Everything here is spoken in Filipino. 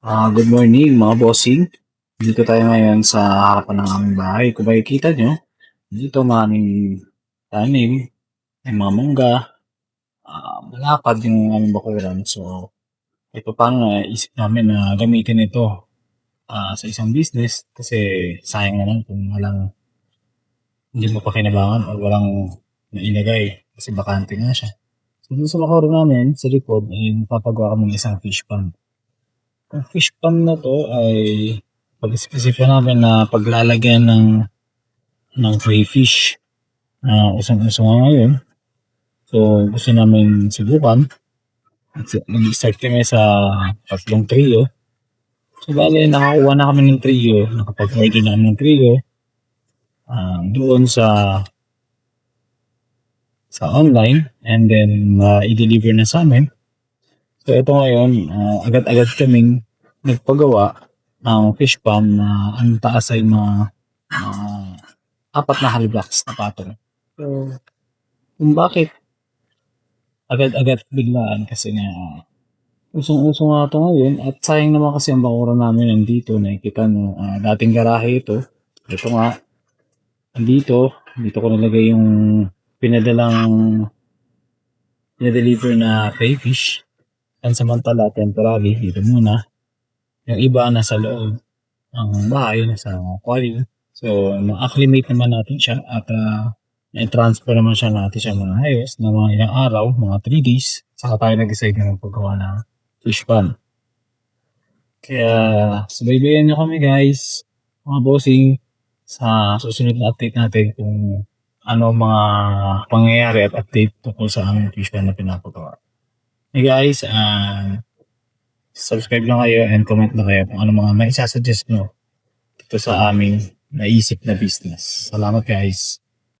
Ah, good morning mga bossing. Dito tayo ngayon sa harapan ng aming bahay. Kung makikita nyo, dito maraming tanim, may mga mangga, ah, malapad yung aming bakuran. So, ito paano na isip namin na gamitin ito ah, sa isang business kasi sayang naman kung walang hindi mo pa kinabangan o walang nailagay kasi bakante nga siya. So, dun sa bakuran namin, sa likod, ay papagawa kami ng isang fish pond. Ang fish pond na to ay pag-isip-isipan namin na paglalagyan ng ng crayfish na usang-uso nga ngayon. So, gusto namin subukan. At Nag-start kami sa tatlong trio. So, bali, nakakuha na kami ng trio. Nakapag-order na kami ng trio. ah, doon sa sa online and then ah, i-deliver na sa amin. So, ito ngayon, ah, agad-agad kaming nagpagawa ng fish pond na ang taas ay mga ah, apat na hollow blocks na patong. So, kung bakit agad-agad biglaan kasi nga usong-uso nga ito ngayon at sayang naman kasi ang bakura namin nandito. Nakikita nyo ah, dating garahe ito. Ito nga andito dito ko nilagay yung pinadalang pinadeliver na crayfish pansamantala temporary dito muna. Yung iba nasa loob ng bahay nasa aquarium. So ma-acclimate naman natin siya at uh, i-transfer naman siya natin siya mga ayos na mga ilang araw mga 3 days. Saka tayo nag-decide na paggawa ng fish pan kaya subaybayan nyo kami guys. Mga bossing sa susunod na update natin kung ano mga pangyayari at update tungkol sa aming fish pan na pinapagawa Hey guys, uh, subscribe lang kayo and comment na kayo kung ano mga may isasuggest nyo dito sa aming naisip na business. Salamat guys.